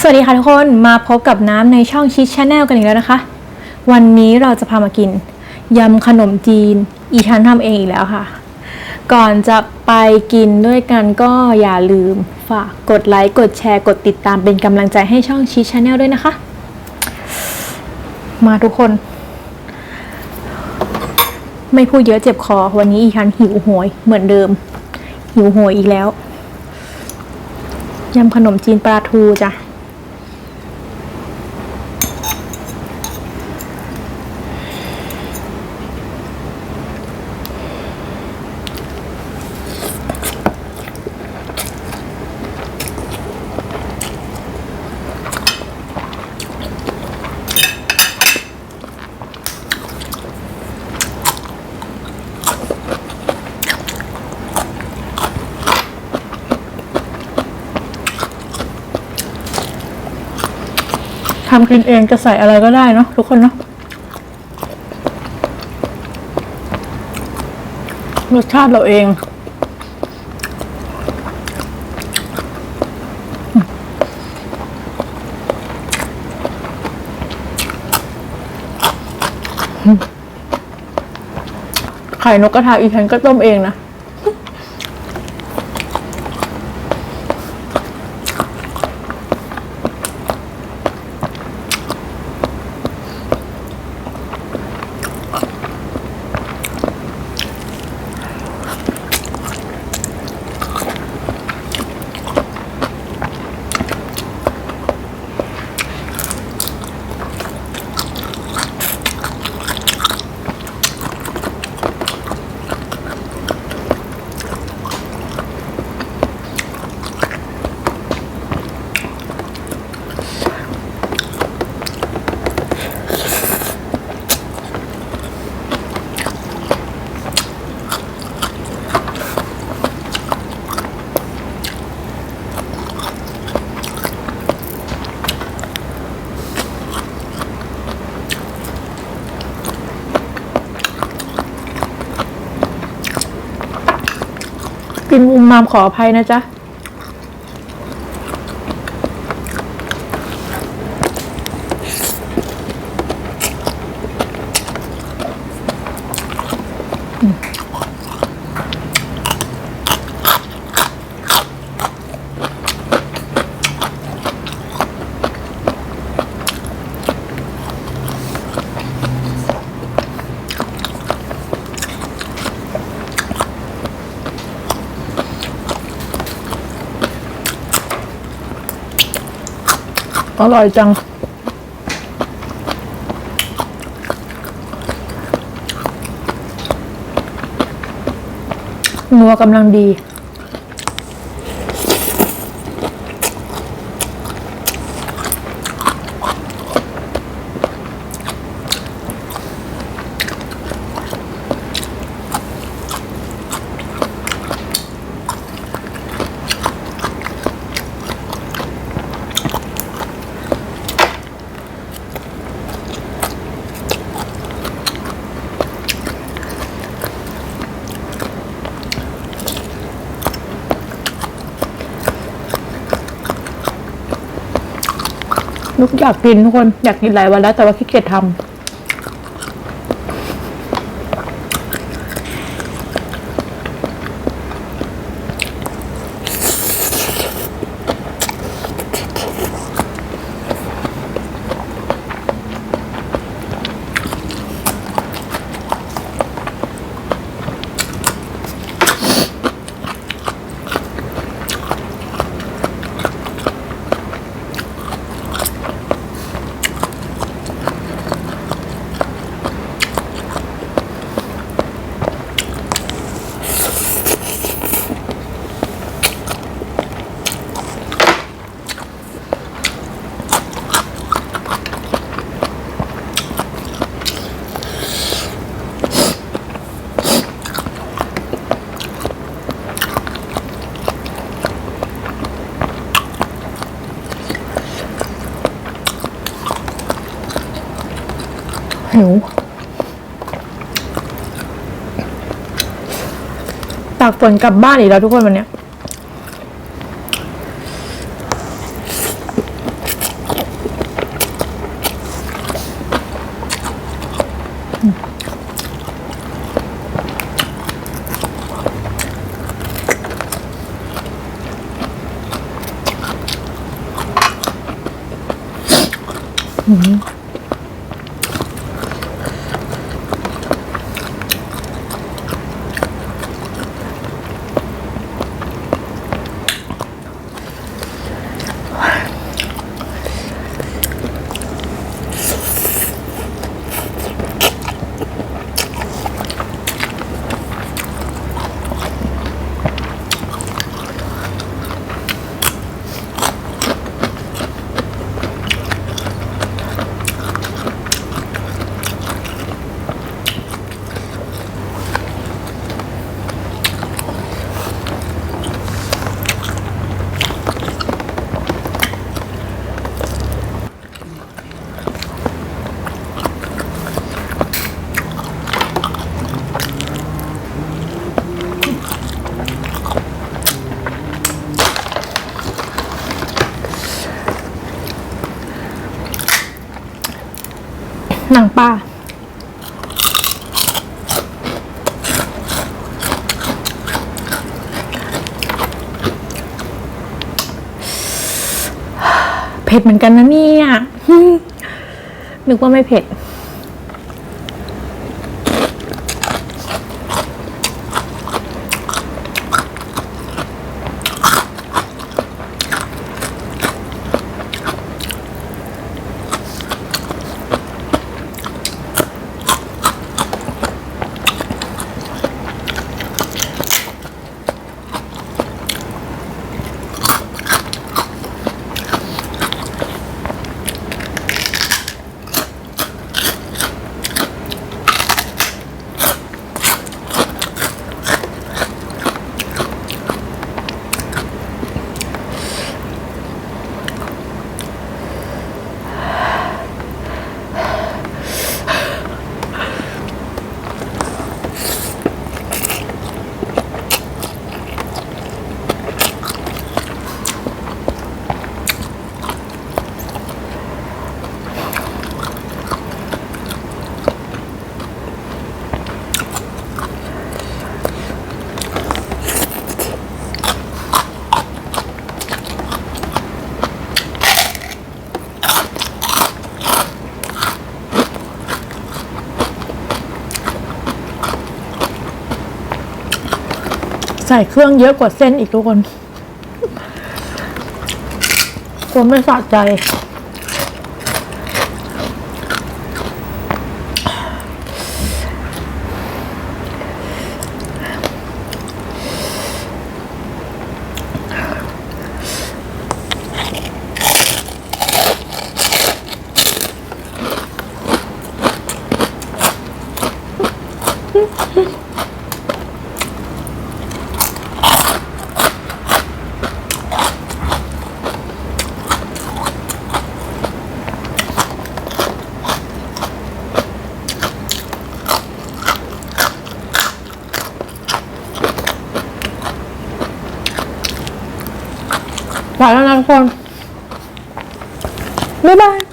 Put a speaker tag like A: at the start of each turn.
A: สวัสดีค่ะทุกคนมาพบกับน้ำในช่องชิดชาแนลกันอีกแล้วนะคะ วันนี้เราจะพามากินยำขนมจีน อีชันทำเองอีกแล้วค่ะ ก่อนจะไปกินด้วยกันก็อย่าลืมฝากกดไลค์กดแชร์กดติดตามเป็นกำลังใจให้ช่องชิดชาแนลด้วยนะคะ มาทุกคน ไม่พูดเยอะเจ็บคอ วันนี้อีชันหิวโหยเหมือนเดิม หิวโหยอีกแล้วยำขนมจีนปลาทูจ้ะ ทำกินเองจะใส่อะไรก็ได้เนาะทุกคนเนาะรสชาติเราเอง ไข่นกกระทาอีฉันก็ต้มเองนะ กิน มามขออภัยนะจ๊ะ อร่อยจัง นัวกำลังดี นุกอยากกินทุกคนอยากกินหลายวันแล้วแต่ว่าขี้เกียจทำ หิวตากฝนกลับบ้านอีกแล้วทุกคนวันเนี้ยอืม หนังปลาเผ็ดเหมือนกันนะเนี่ยนึกว่าไม่เผ็ด ใส่เครื่องเยอะกว่าเส้นอีกทุกคน คนไม่สะใจ แล้วนะทุกคน บ๊ายบาย